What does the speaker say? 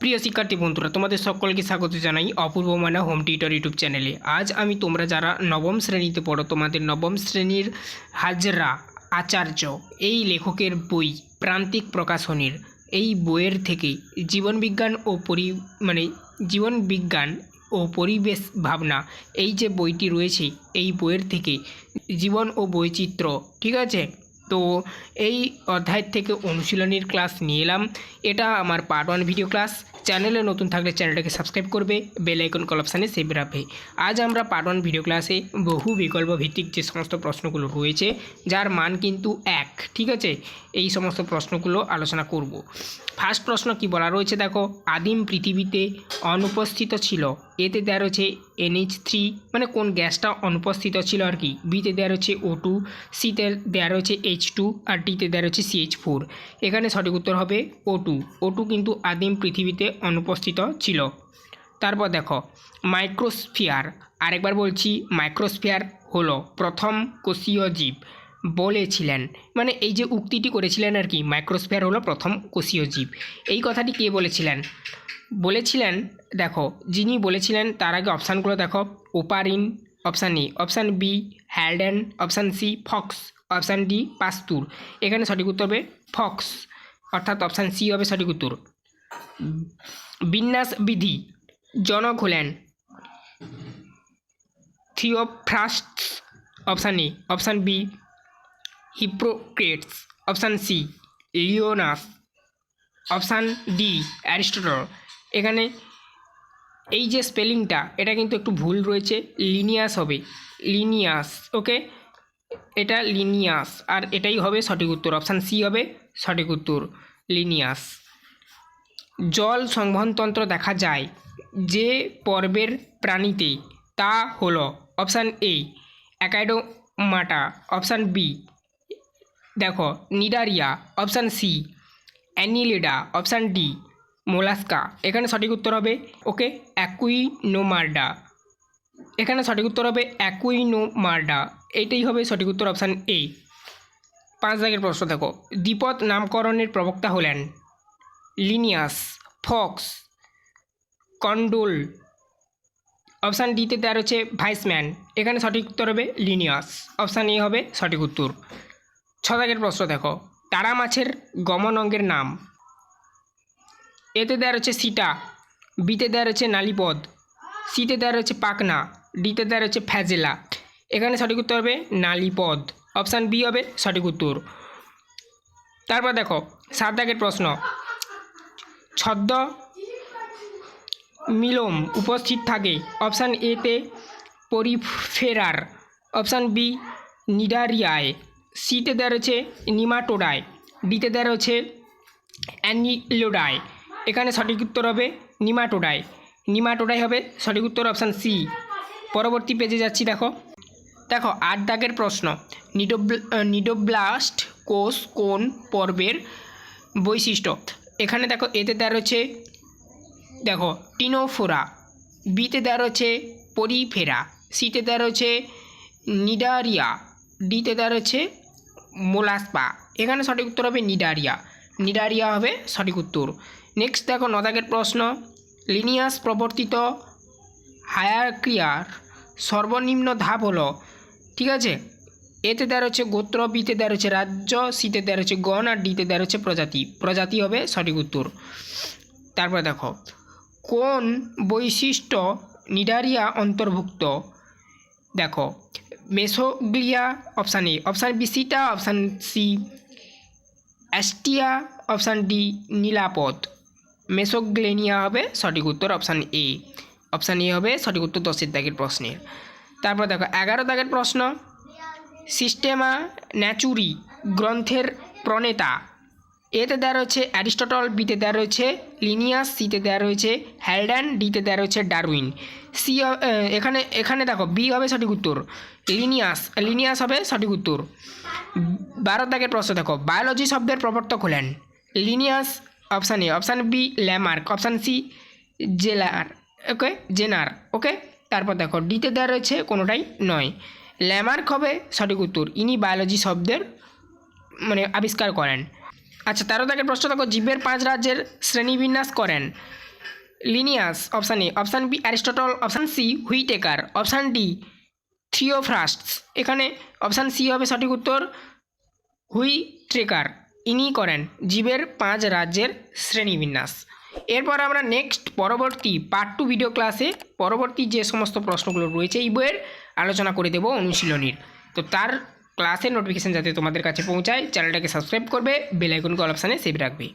প্রিয় শিক্ষার্থী বন্ধুরা, তোমাদের সকলকে স্বাগত জানাই অপূর্ব মানা হোম টিউটর ইউটিউব চ্যানেলে। আজ আমি তোমরা যারা নবম শ্রেণীতে পড়ো, তোমাদের নবম শ্রেণির হাজরা আচার্য, এই লেখকের বই প্রান্তিক প্রকাশনীর, এই বইয়ের থেকে জীবনবিজ্ঞান ও পরি মানে জীবনবিজ্ঞান ও পরিবেশ ভাবনা, এই যে বইটি রয়েছে, এই বইয়ের থেকে জীবন ও বৈচিত্র্য, ঠিক আছে? তো এই অধ্যায় থেকে অনুশীলনীর ক্লাস নিয়ে এলাম। এটা আমার পার্ট ওয়ান ভিডিও ক্লাস চ্যানেলে নতুন থাকলে চ্যানেলটাকে সাবস্ক্রাইব করবে বেল আইকন কল অপশানে সেভ রাখবে। আজ আমরা পার্ট ওয়ান ভিডিও ক্লাসে বহু বিকল্প ভিত্তিক যে সমস্ত প্রশ্নগুলো রয়েছে, যার মান কিন্তু এক, ঠিক আছে? এই সমস্ত প্রশ্নগুলো আলোচনা করব। ফার্স্ট প্রশ্ন কি বলা রয়েছে দেখো? আদিম পৃথিবীতে অনুপস্থিত ছিল এতে দেওয়া রয়েছে এনএইচ থ্রি মানে কোন গ্যাসটা অনুপস্থিত ছিল আর কি? বিতে দেওয়া রয়েছে ও টু সিতে দেওয়া রয়েছে এইচ টু আর ডিতে দেওয়া রয়েছে সিএইচ ফোর এখানে সঠিক উত্তর হবে ও টু ও টু কিন্তু আদিম পৃথিবীতে অনুপস্থিত ছিল। তারপর দেখো মাইক্রোস্ফিয়ার আরেকবার বলছি মাইক্রোস্ফিয়ার হলো প্রথম কোষীয় জীব। বলেছিলেন। মানে এই যে উক্তিটি করেছিলেন আর কি, মাইক্রোস্ফিয়ার হলো প্রথম কোষীয় জীব। এই কথাটি কে বলেছিলেন? বলেছিলেন, দেখো, যিনি বলেছিলেন তার আগে অপশানগুলো দেখো, Oparin, option A, option B, Haldane, option C, Fox, option D, Pasteur. এখানে সঠিক উত্তর হবে ফক্স, অর্থাৎ অপশান সি হবে সঠিক উত্তর। বিন্যাস বিধি, জনক হলেন Theophrastus, option A, option B Hippocrates option C Linnaeus option D Aristotle এখানে এই যে স্পেলিংটা, এটা কিন্তু একটু ভুল রয়েছে। লিনিয়াস হবে। লিনিয়াস ওকে এটা লিনিয়াস আর এটাই হবে সঠিক উত্তর। অপশান সি হবে সঠিক উত্তর লিনিয়াস জল সংবহনতন্ত্র দেখা যায় যে পর্বের প্রাণীতে তা হলো অপশান এ অ্যাকাইডোমাটা অপশান বি দেখো, Cnidaria option C Annelida option D Mollusca. এখানে সঠিক উত্তর হবে, ওকে, অ্যাকুইনোমার্ডা। এখানে সঠিক উত্তর হবে, অ্যাকুইনোমার্ডা। এইটাই হবে সঠিক উত্তর অপশান এ পাঁচ দাগের প্রশ্ন দেখো, দ্বিপদ নামকরণের প্রবক্তা হলেন লিনিয়াস, ফক্স, কন্ডোল। অপশান ডিতে দেওয়া রয়েছে ভাইসম্যান। এখানে সঠিক উত্তর হবে লিনিয়াস। অপশান এ হবে সঠিক উত্তর। ছ দাগের প্রশ্ন দেখো। তারা মাছের গমন অঙ্গের নাম। এতে দেওয়া রয়েছে সিটা, বিতে দেওয়া রয়েছে নালিপদ, সিতে দেওয়া রয়েছে পাকনা, ডিতে দেওয়া রয়েছে ফ্যাজেলা। এখানে সঠিক উত্তর হবে নালিপদ। অপশান বি হবে সঠিক উত্তর। তারপর দেখো সাত দাগের প্রশ্ন। ছদ্ম মিলম উপস্থিত থাকে। অপশান এতে পরিফেরার। Option B নিডারিয়ায়। সিতে দেওয়া রয়েছে নিমাটোডায়, ডিতে দেওয়া রয়েছে অ্যানিলোডায়। এখানে সঠিক উত্তর হবে নিমাটোডায়। নিমাটোডাই হবে সঠিক উত্তর অপশান সি। পরবর্তী পেজে যাচ্ছি, দেখো। দেখো, আট দাগের প্রশ্ন। নিডোব্ল নিডোব্লাস্ট কোষ কোন পর্বের বৈশিষ্ট্য? এখানে দেখো, এতে দেওয়া রয়েছে, দেখো, টিনোফোরা। বিতে দেওয়া রয়েছে, পরিফেরা। সিতে দেওয়া রয়েছে, নিডারিয়া। ডিতে দেওয়া রয়েছে মোলাস্পা। এখানে সঠিক উত্তর হবে নিডারিয়া। নিডারিয়া হবে সঠিক উত্তর। নেক্সট দেখো নদাগের প্রশ্ন। লিনিয়াস প্রবর্তিত হায়ারক্রিয়ার সর্বনিম্ন ধাপ হলো, ঠিক আছে? এতে দেওয়া রয়েছে গোত্র, বিতে দেওয়া রয়েছে রাজ্য, সিতে দেওয়া রয়েছে গণ, আর ডিতে দেওয়া রয়েছে প্রজাতি। প্রজাতি হবে সঠিক উত্তর। তারপরে দেখো, কোন বৈশিষ্ট্য নিডারিয়া অন্তর্ভুক্ত? দেখো mesoglea option A option B seta option C অ্যাস্টিয়া option D নীলাপদ মেসোগ্লেনিয়া হবে সঠিক উত্তর অপশান এ অপশান এ হবে সঠিক উত্তর দশের দাগের প্রশ্নের। তারপর দেখো, এগারো দাগের প্রশ্ন। সিস্টেমা ন্যাচুরি গ্রন্থের প্রণেতা। এতে দেওয়া রয়েছে অ্যারিস্টটল বিতে দেওয়া রয়েছে লিনিয়াস সিতে দেওয়া রয়েছে হ্যালড্যান ডিতে দেওয়া রয়েছে ডারউইন। সি এখানে এখানে দেখো বি হবে সঠিক উত্তর। লিনিয়াস লিনিয়াস হবে সঠিক উত্তর। বারো দাগের প্রশ্ন দেখো, বায়োলজি শব্দের প্রবর্তক হলেন Linnaeus, option A option B Lamarck, option C জেলার ওকে জেনার ওকে তারপর দেখো ডিতে দেওয়া রয়েছে কোনোটাই নয়। ল্যামার্ক হবে সঠিক উত্তর। ইনি বায়োলজি শব্দের মানে আবিষ্কার করেন। আচ্ছা তেরো দাগের প্রশ্ন, দেখো, জীবের পাঁচ রাজ্যের শ্রেণীবিন্যাস করেন। Linnaeus, option A, option B, Aristotle, option C, Whittaker, option D, Theophrastus. এখানে অপশান সি হবে সঠিক উত্তর হুই ট্রেকার ইনি করেন জীবের পাঁচ রাজ্যের শ্রেণীবিন্যাস। এরপর আমরা নেক্সট, পরবর্তী পার্ট টু ভিডিও ক্লাসে পরবর্তী যে সমস্ত প্রশ্নগুলো রয়েছে, এই বইয়ের আলোচনা করে দেব অনুশীলনীর। তো তার ক্লাসের নোটিফিকেশান যাতে তোমাদের কাছে পৌঁছায় চ্যানেলটাকে সাবস্ক্রাইব করবে বেল আইকন কল অপশানে সেভ রাখবে।